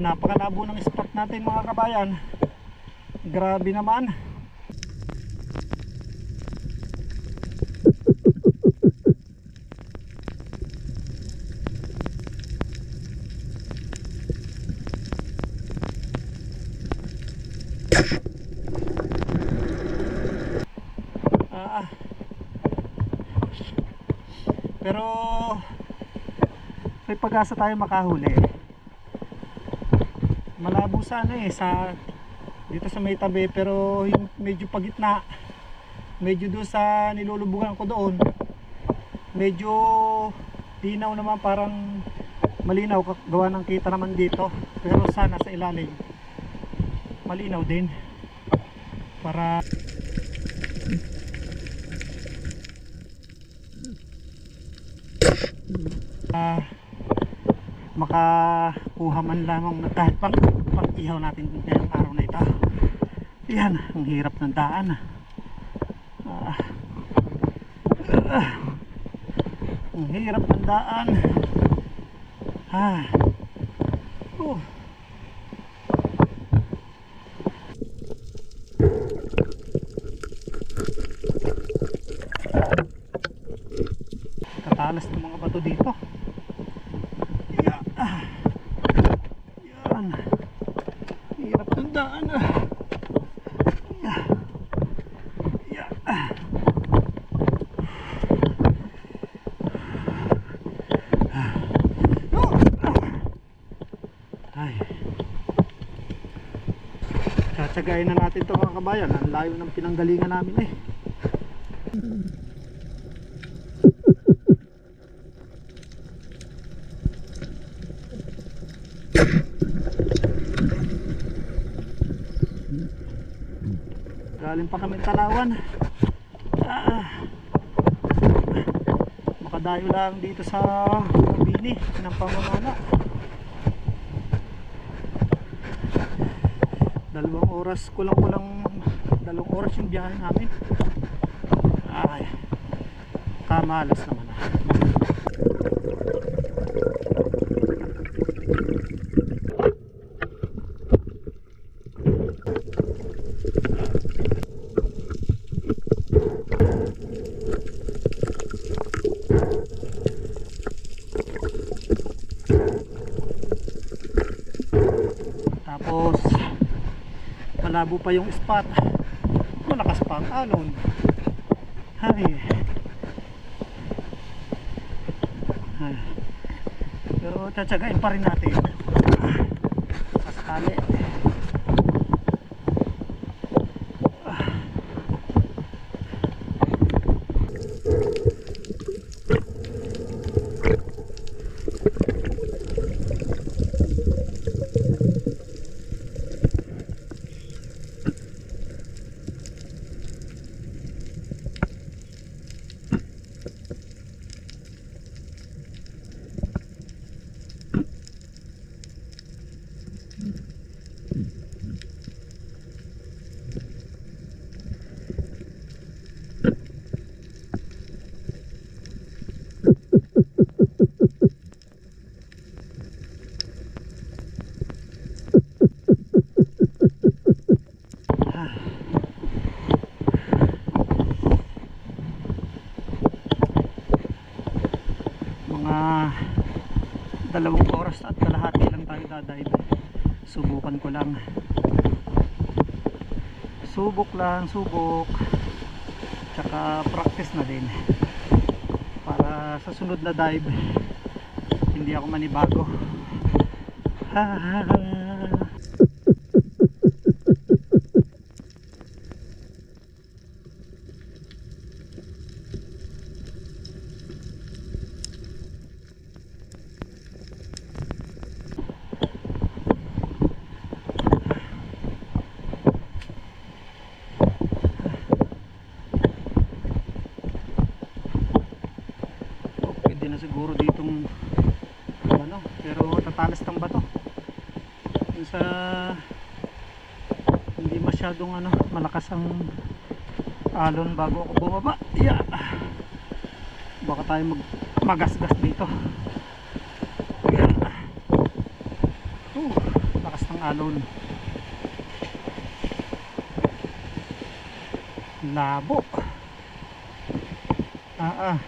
Napakalabo ng spot natin mga kabayan. Grabe naman. Ah. Pero may pag-asa tayo makahuli. Malabo sana eh sa dito sa may tabi pero yung medyo pagitna medyo doon sa nilulubugan ko doon medyo linaw naman parang malinaw gawa ng kita naman dito pero sana sa ilalim malinaw din para ah makakuha man lamang na kahit pang, pang ihaw natin ngayong araw na ito. Yan ang hirap ng daan. Ah, ah, ang hirap ng daan. Ah, oh. katalas ng mga bato dito Yeah. Ah. Yan. Hirap ng daan ah. Yeah. Yeah. Ah. Ah. Oh. Ah. Ay. Tsatsagayin na natin to mga kabayan. Ang layo ng pinanggalingan namin eh. Galing pa kami Talawan. Ah. Makadayo lang dito sa Bini ng pamamana. Dalawang oras, kulang-kulang dalawang oras yung biyahe namin. Ay. Kamalas naman ah. Tapos malabo pa yung spot. Malakas pa ang alon. Hay. Pero tsatsagain pa rin natin. Sasakali. mga dalawang oras at kalahati lang tayo dadive subukan ko lang. Subok lang subok. Tsaka practice na din. Para sa sunod na dive hindi ako manibago. pwede na siguro ditong ano, pero tatalas ng bato Yung sa hindi masyadong ano, malakas ang alon bago ako bumaba yeah. baka tayo mag magasgas dito yeah. uh. alon. Labo. Ah ah.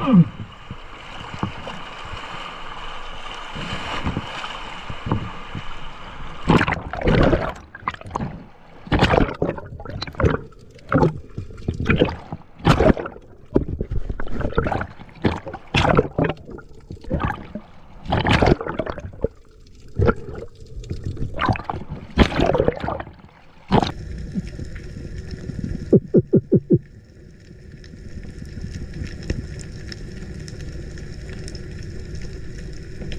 Doon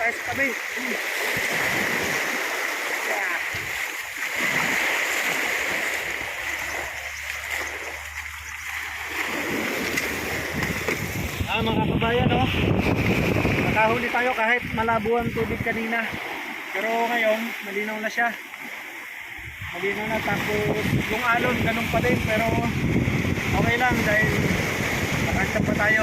tayo sa. Ah, mga kabayan, no? Nakahuli tayo kahit malabo ang tubig kanina. Pero ngayon, malinaw na siya. Malinaw na tapos yung alon ganun pa din pero okay lang dahil nakasya pa tayo.